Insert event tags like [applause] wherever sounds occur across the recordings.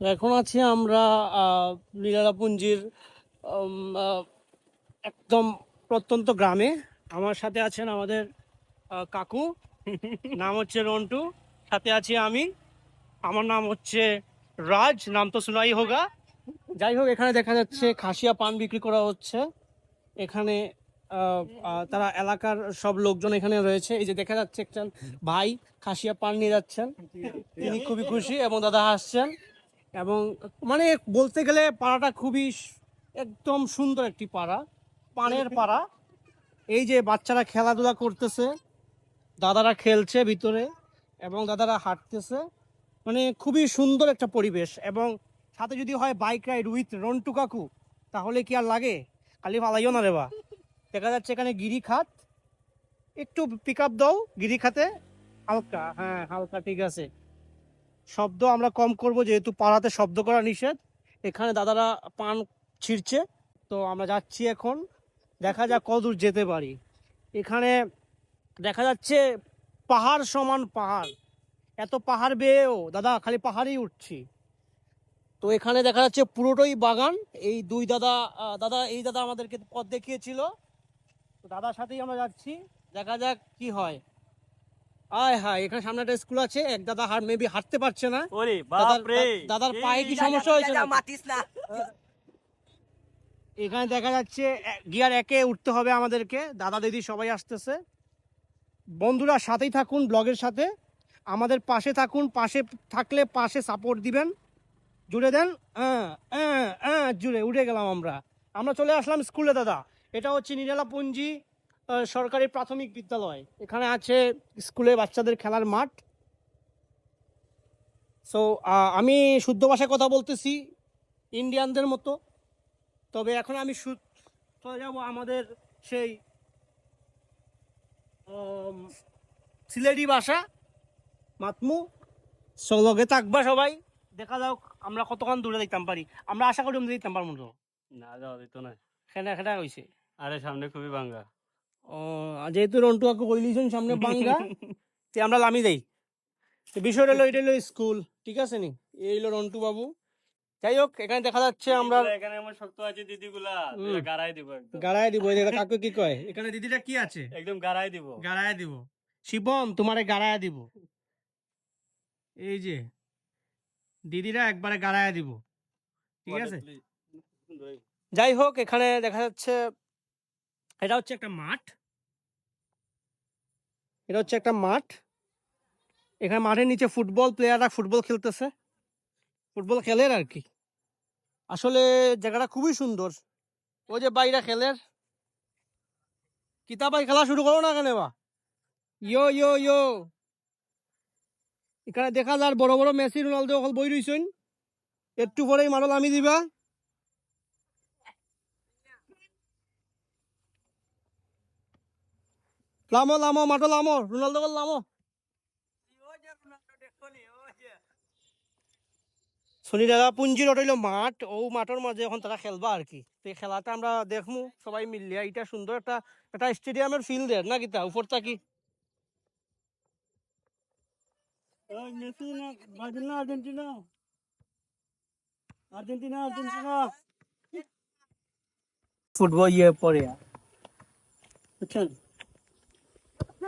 এখন আছি আমরা লীলাপুঞ্জির একদম প্রত্যন্ত গ্রামে। আমার সাথে আছেন আমাদের কাকু। নাম হচ্ছে রন্টু। সাথে আছি আমি। আমার নাম হচ্ছে রাজ, নাম তো শোনাই হোগা। যাই হোক, এখানে দেখা যাচ্ছে খাসিয়া পান বিক্রি করা হচ্ছে। এখানে তারা এলাকার সব লোকজন এখানে রয়েছে। এই যে দেখা যাচ্ছে একজন ভাই খাসিয়া পান নিয়ে যাচ্ছেন। তিনি খুবই খুশি এবং দাদা হাসছেন। এবং মানে বলতে গেলে পাড়াটা খুবই একদম সুন্দর একটি পাড়া, পানের পাড়া। এই যে বাচ্চারা খেলাধুলা করতেছে, দাদারা খেলছে ভিতরে এবং দাদারা হাঁটতেছে মানে খুবই সুন্দর একটা পরিবেশ এবং সাথে যদি হয় বাইক রাইড উইথ রন্টু কাকু, তাহলে কি আর লাগে? খালি ফালাইও না রেবা দেখা যাচ্ছে এখানে গিরিখাত একটু পিক আপ দাও গিরিখাতে হালকা হ্যাঁ হালকা ঠিক আছে। শব্দ আমরা কম করব, যেহেতু পাড়াতে শব্দ করা নিষেধ। এখানে দাদারা পান ছিঁড়ছে। তো আমরা যাচ্ছি এখন। দেখা যাক কতদূর যেতে পারি। এখানে দেখা যাচ্ছে পাহাড় সমান পাহাড়। এত পাহাড় বেয়েও, দাদা খালি পাহাড়েই উঠছি। তো এখানে দেখা যাচ্ছে পুরোটাই বাগান। এই দুই দাদা দাদা, এই দাদা আমাদেরকে পথ দেখিয়েছিল। তো দাদার সাথেই আমরা যাচ্ছি। দেখা যাক কি হয়। আয় হায় এখানে সামনে একটা স্কুল আছে এক দাদা হার মেবি হাঁটতে পারছে না। ওরে বাপ রে দাদার পায়ে কি সমস্যা হয়েছে? মাতিস না। এখানে দেখা যাচ্ছে গিয়ার একে উঠতে হবে আমাদেরকে। দাদা দিদি সবাই আসতেছে। বন্ধুরা সাথেই থাকুন ব্লগের সাথে। আমাদের পাশে থাকুন পাশে থাকলে পাশে সাপোর্ট দিবেন। জুড়ে দেন জুড়ে উঠে গেলাম আমরা। আমরা চলে আসলাম স্কুলে দাদা। এটা হচ্ছে নিরালাপুঞ্জি। আহ, সরকারি প্রাথমিক বিদ্যালয়। এখানে আছে স্কুলে বাচ্চাদের খেলার মাঠ। সো আমি শুদ্ধ ভাষায় কথা বলতেছি ইন্ডিয়ানদের মতো। তবে এখন আমি চলে যাব আমাদের সেই সিলেটি ভাষা মাতমু। সো লগে থাকবা সবাই। দেখা যাক আমরা কতক্ষণ দূরে দেখতাম পারি। আমরা আশা করি দেখতাম পারব না। যাওয়া দিত না। খেলা খেলা হয়েছে আরে সামনে খুবই ভাঙ্গা। ও যেহেতু রন্টু কাকু কইলিছেন সামনে বাঙ্গা [laughs] তে আমরা লামি দেই। তো বিষয়টা হলো এটা হলো স্কুল ঠিক আছে নি? এই হলো রন্টু বাবু। যাই হোক এখানে দেখা যাচ্ছে আমরা এখানে আমার শক্ত আছে দিদিগুলা গাড়াই দিব গাড়ায় দিব যে [laughs] কাকু কি কয়? এখানে দিদিটা কি আছে? একদম গাড়াই দিব। গাড়ায় দিব। শিবম তোমারে গাড়ায় দিব। এই যে দিদিরা একবারে গাড়ায় দিব। ঠিক আছে? যাই হোক এখানে দেখা যাচ্ছে এটা হচ্ছে একটা মাঠ। এটা হচ্ছে একটা মাঠ। এখানে মাঠের নিচে ফুটবল প্লেয়াররা ফুটবল খেলতেছে। ফুটবল খেলের আর কি। আসলে জায়গাটা খুবই সুন্দর। ওই যে বাইরা খেলের কিতাবাই খেলা শুরু করো না কেন বা ইয়ো ইয়ো ইয়ো। এখানে দেখা যার বড় বড় মেসি, রোনালদো অকল বই রইছেন। একটু পরেই মারল আমি দিবা। লামো লামো মাটো লামো রোনালদো কল লামো। শনি দাদা পুঞ্জি ওটা হইল মাঠ। ও মাঠের মাঝে এখন তারা খেলবা আর কি। তো খেলাটা আমরা দেখমু সবাই মিলিয়া এটা সুন্দর একটা একটা স্টেডিয়ামের ফিল দেয় না কিতা উপর থাকি আর্জেন্টিনা? Argentina Argentina. ফুটবল ইয়ে পরে। বুঝছেন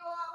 everyone.